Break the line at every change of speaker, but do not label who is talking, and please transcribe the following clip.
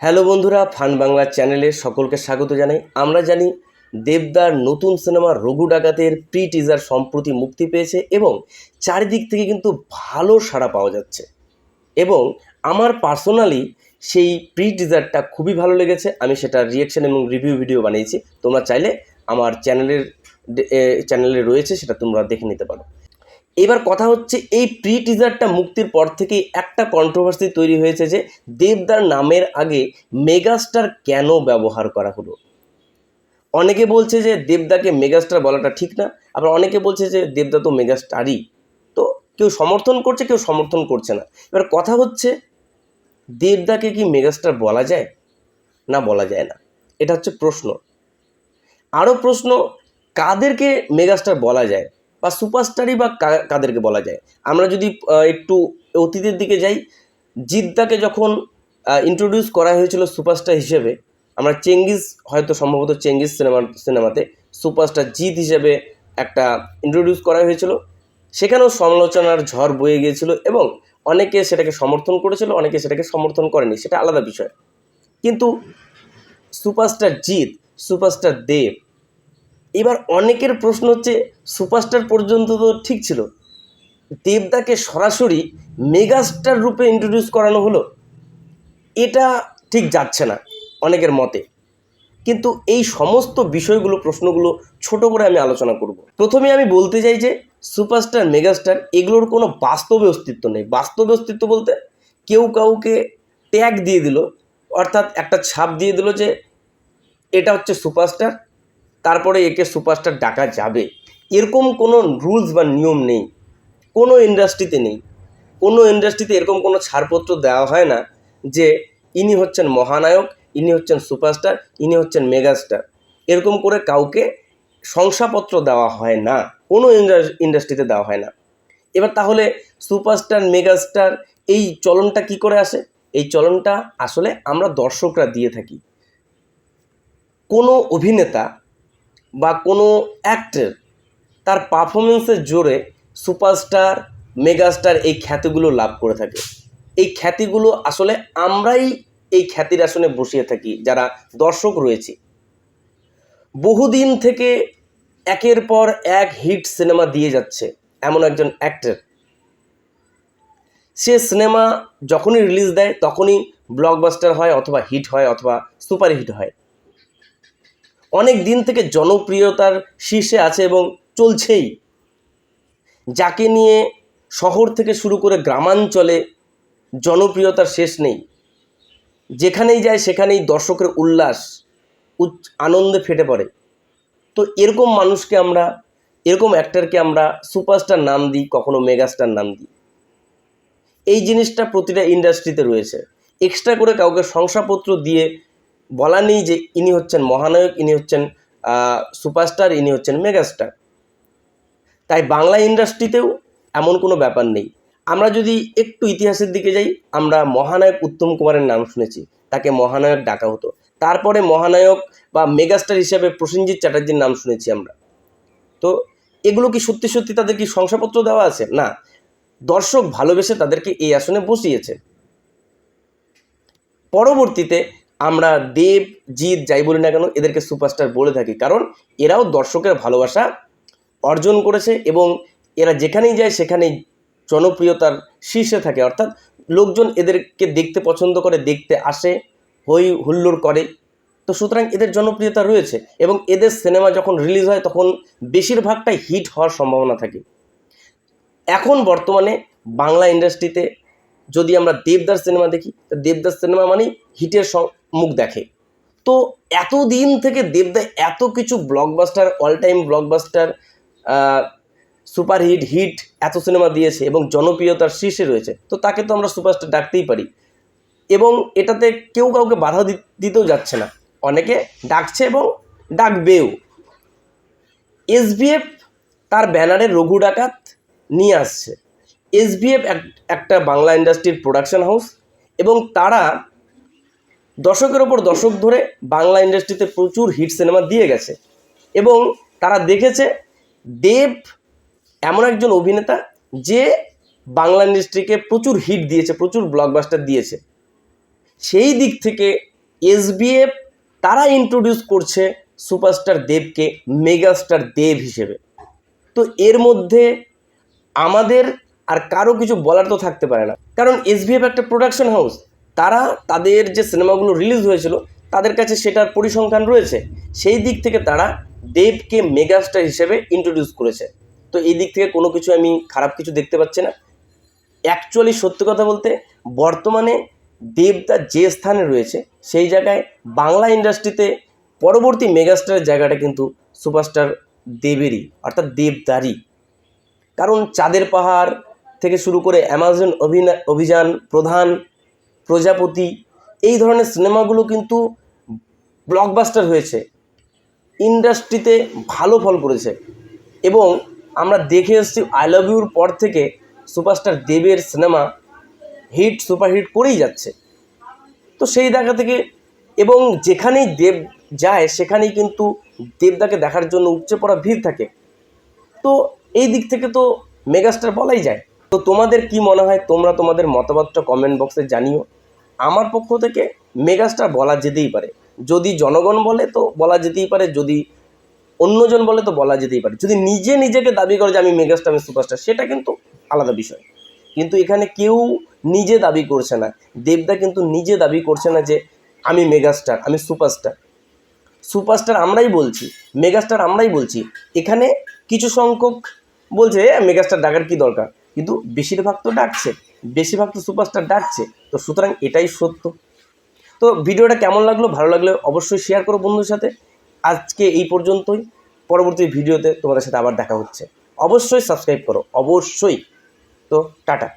Hello বন্ধুরা, fun Bangla চ্যানেলে সকলকে স্বাগত জানাই। আমরা জানি দেবদার নতুন সিনেমা রঘু ডাকাতের প্রি টিজার সম্প্রতি মুক্তি পেয়েছে এবং চারিদিক থেকে কিন্তু ভালো সাড়া পাওয়া যাচ্ছে। এবং আমার পার্সোনালি সেই প্রি টিজারটা খুবই ভালো লেগেছে, আমি সেটা রিয়েকশন এবং রিভিউ ভিডিও বানিয়েছি। তোমরা চাইলে আমার চ্যানেলের চ্যানেলে রয়েছে, সেটা তোমরা দেখে নিতে পারো। এবার কথা হচ্ছে এই প্রি টিজারটা মুক্তির পর থেকেই একটা কন্ট্রোভার্সি তৈরি হয়েছে যে দেবদার নামের আগে মেগাস্টার কেন ব্যবহার করা হলো? অনেকে বলছে যে দেবদাকে মেগাস্টার বলাটা ঠিক না, আবার অনেকে বলছে যে দেবদা তো মেগাস্টারই তো কেউ সমর্থন করছে, কেউ সমর্থন করছে না। এবার কথা হচ্ছে, দেবদাকে কি মেগাস্টার বলা যায়? না, বলা যায় না। এটা হচ্ছে প্রশ্ন। আরও প্রশ্ন, কাদেরকে মেগাস্টার বলা যায়? বা সুপারস্টারই বা কাদেরকে বলা যায়। আমরা যদি একটু অতীতের দিকে যাই, জিদ্দাকে যখন ইন্ট্রোডিউস করা হয়েছিল সুপারস্টার হিসেবে, আমরা চেঙ্গিস, হয়তো সম্ভবত চেঙ্গিস সিনেমা সিনেমাতে সুপারস্টার জিত হিসেবে একটা ইন্ট্রোডিউস করা হয়েছিল। সেখানেও সমালোচনার ঝড় বয়ে গিয়েছিল এবং অনেকে সেটাকে সমর্থন করেছিল, অনেকে সেটাকে সমর্থন করেনি, সেটা আলাদা বিষয়। কিন্তু সুপারস্টার জিত সুপারস্টার দেব এবার অনেকের প্রশ্ন হচ্ছে সুপারস্টার পর্যন্ত তো ঠিক ছিল। দেবদাকে সরাসরি মেগাস্টার রূপে ইন্ট্রোডিউস করানো হলো, এটা ঠিক যাচ্ছে না অনেকের মতে। কিন্তু এই সমস্ত বিষয়গুলো, প্রশ্নগুলো ছোট করে আমি আলোচনা করব। প্রথমে আমি বলতে চাই যে সুপারস্টার মেগাস্টার এগুলোর কোনো বাস্তবে অস্তিত্ব নেই। বাস্তবে অস্তিত্ব বলতে কেউ কাউকে ট্যাগ দিয়ে দিল, অর্থাৎ একটা ছাপ দিয়ে দিল যে, এটা হচ্ছে সুপারস্টার তারপরে একে সুপারস্টার ডাকা যাবে। এরকম কোনো রুলস বা নিয়ম নেই। কোনো ইন্ডাস্ট্রিতে নেই। কোনো ইন্ডাস্ট্রিতে এরকম কোনো ছাড়পত্র দেওয়া হয় না যে ইনি হচ্ছেন মহানায়ক, ইনি হচ্ছেন সুপারস্টার, ইনি হচ্ছেন মেগাস্টার। এরকম করে কাউকে শংসাপত্র দেওয়া হয় না। কোনো ইন্ডাস্ট্রিতে দেওয়া হয় না। এবার তাহলে সুপারস্টার, মেগাস্টার এই চলনটা কি করে আসে? এই চলনটা আসলে আমরা দর্শকরা দিয়ে থাকি। কোনো অভিনেতা বা কোনো অ্যাক্টর তার পারফরমেন্সের জোরে সুপারস্টার মেগাস্টার এই খ্যাতিগুলো লাভ করে থাকে। এই খ্যাতিগুলো আসলে আমরাই এই খ্যাতির আসনে বসিয়ে থাকি, যারা দর্শক রয়েছি। বহুদিন থেকে একের পর এক হিট সিনেমা দিয়ে যাচ্ছে এমন একজন অ্যাক্টর সে সিনেমা যখনই রিলিজ দেয়, তখনই ব্লকবাস্টার হয় অথবা হিট হয় অথবা সুপার হিট হয়। অনেক দিন থেকে জনপ্রিয়তার শীর্ষে আছে এবং চলছেই। যাকে নিয়ে শহর থেকে শুরু করে গ্রামাঞ্চলে জনপ্রিয়তার শেষ নেই। যেখানেই যায় সেখানেই দর্শকের উল্লাস আনন্দে ফেটে পড়ে। তো এরকম মানুষকে আমরা, এরকম অ্যাক্টারকে আমরা সুপারস্টার নাম দিই, কখনো মেগাস্টার নাম দিই। এই জিনিসটা প্রতিটা ইন্ডাস্ট্রিতে রয়েছে। এক্সট্রা করে কাউকে শংসাপত্র দিয়ে বলা নেই যে ইনি হচ্ছেন মহানায়ক, ইনি হচ্ছেন সুপারস্টার, ইনি হচ্ছেন মেগাস্টার। তাই বাংলা ইন্ডাস্ট্রিতেও এমন কোনো ব্যাপার নেই। আমরা যদি একটু ইতিহাসের দিকে যাই, আমরা মহানায়ক উত্তম কুমারের নাম শুনেছি। তাকে মহানায়ক ডাকা হতো। তারপরে মহানায়ক বা মেগাস্টার হিসেবে প্রসেনজিৎ চ্যাটার্জির নাম শুনেছি আমরা। তো এগুলো কি সত্যি সত্যি তাদের কি শংসাপত্র দেওয়া আছে? না। দর্শক ভালোবেসে তাদেরকে এই আসনে বসিয়েছে। পরবর্তীতে আমরা দেব, জিৎ যাই বলি না কেন, এদেরকে সুপারস্টার বলে থাকি। কারণ এরাও দর্শকের ভালোবাসা অর্জন করেছে এবং এরা যেখানেই যায় সেখানেই জনপ্রিয়তার শীর্ষে থাকে। অর্থাৎ লোকজন এদেরকে দেখতে পছন্দ করে, দেখতে আসে হই হুল্লোড় করে। তো সুতরাং এদের জনপ্রিয়তা রয়েছে এবং এদের সিনেমা যখন রিলিজ হয় তখন বেশিরভাগটাই হিট হওয়ার সম্ভাবনা থাকে। এখন বর্তমানে বাংলা ইন্ডাস্ট্রিতে যদি আমরা দেবদাস সিনেমা দেখি দেবদাস সিনেমা মানেই হিটের মুখ দেখে। তো এতদিন থেকে দেবদা এত কিছু blockbuster all time blockbuster super hit এত সিনেমা দিয়েছে এবং জনপ্রিয়তার শীর্ষে রয়েছে, তো তাকে তো আমরা সুপারস্টার ডাকতেই পারি। এবং এটাতে কেউ কাউকে বাধা দিতেও যাচ্ছে না। অনেকে ডাকছে এবং ডাকবেও। এসবিএফ তার ব্যানারে রঘু ডাকাত নিয়ে আসছে। এসবিএফ একটা বাংলা ইন্ডাস্ট্রির প্রোডাকশন হাউস এবং তারা দশকের ওপর দশক ধরে বাংলা ইন্ডাস্ট্রিতে প্রচুর হিট সিনেমা দিয়ে গেছে। এবং তারা দেখেছে দেব এমন একজন অভিনেতা যে বাংলা ইন্ডাস্ট্রিকে প্রচুর হিট দিয়েছে, প্রচুর ব্লকবাস্টার দিয়েছে। সেই দিক থেকে এসবিএফ তারা ইন্ট্রোডিউস করছে সুপারস্টার দেবকে মেগাস্টার দেব হিসেবে। তো এর মধ্যে আমাদের আর কারও কিছু বলার তো থাকতে পারে না। কারণ এসবিএফ একটা প্রোডাকশন হাউস তারা তাদের যে সিনেমাগুলো রিলিজ হয়েছিল, তাদের কাছে সেটার পরিসংখ্যান রয়েছে। সেই দিক থেকে তারা দেবকে মেগাস্টার হিসেবে ইন্ট্রোডিউস করেছে। তো এই দিক থেকে কোনো কিছু আমি খারাপ কিছু দেখতে পাচ্ছি না। অ্যাকচুয়ালি সত্যি কথা বলতে, বর্তমানে দেবদা যে স্থানে রয়েছে, সেই জায়গায় বাংলা ইন্ডাস্ট্রিতে পরবর্তী মেগাস্টারের জায়গাটা কিন্তু সুপারস্টার দেবেরই, অর্থাৎ দেবদারই। কারণ চাঁদের পাহাড় থেকে শুরু করে অ্যামাজন অভিনা, অভিযান, প্রধান, প্রজাপতি, এই ধরনের সিনেমাগুলো কিন্তু ব্লকবাস্টার হয়েছে। ইন্ডাস্ট্রিতে ভালো ফল করেছে। এবং আমরা দেখে এসেছি আই লাভ ইউর পর থেকে সুপারস্টার দেবের সিনেমা হিট, সুপারহিট করেই যাচ্ছে। তো সেই দেখা থেকে এবং যেখানেই দেব যায়, সেখানেই কিন্তু দেবদাকে দেখার জন্য উপচে পড়া ভিড় থাকে। তো এই দিক থেকে তো মেগাস্টার বলাই যায়। তো তোমাদের কি মনে হয়? তোমরা তোমাদের মতামতটা কমেন্ট বক্সে জানিও। আমার পক্ষ থেকে মেগাস্টার বলা যেতেই পারে। যদি জনগণ বলে তো বলা যেতেই পারে, যদি অন্যজন বলে তো বলা যেতেই পারে। যদি নিজে নিজেকে দাবি করে যে আমি মেগাস্টার, আমি সুপারস্টার, সেটা কিন্তু আলাদা বিষয়। কিন্তু এখানে কেউ নিজে দাবি করছে না। দেবদা কিন্তু নিজে দাবি করছে না যে আমি মেগাস্টার, আমি সুপারস্টার। সুপারস্টার আমরাই বলছি, মেগাস্টার আমরাই বলছি। এখানে কিছু সংখ্যক বলছে মেগাস্টার ডাকার কি দরকার? কিন্তু বেশিরভাগ তো ডাকছে, বেশিরভাগ তো সুপারস্টার ডাকছে, তো সুতরাং এটাই সত্য। তো ভিডিওটা কেমন লাগল, ভালো লাগলে অবশ্যই শেয়ার করো বন্ধুর সাথে। আজকে এই পর্যন্তই, পরবর্তী ভিডিওতে তোমাদের সাথে আবার দেখা হচ্ছে। অবশ্যই সাবস্ক্রাইব করো, অবশ্যই। তো টাটা।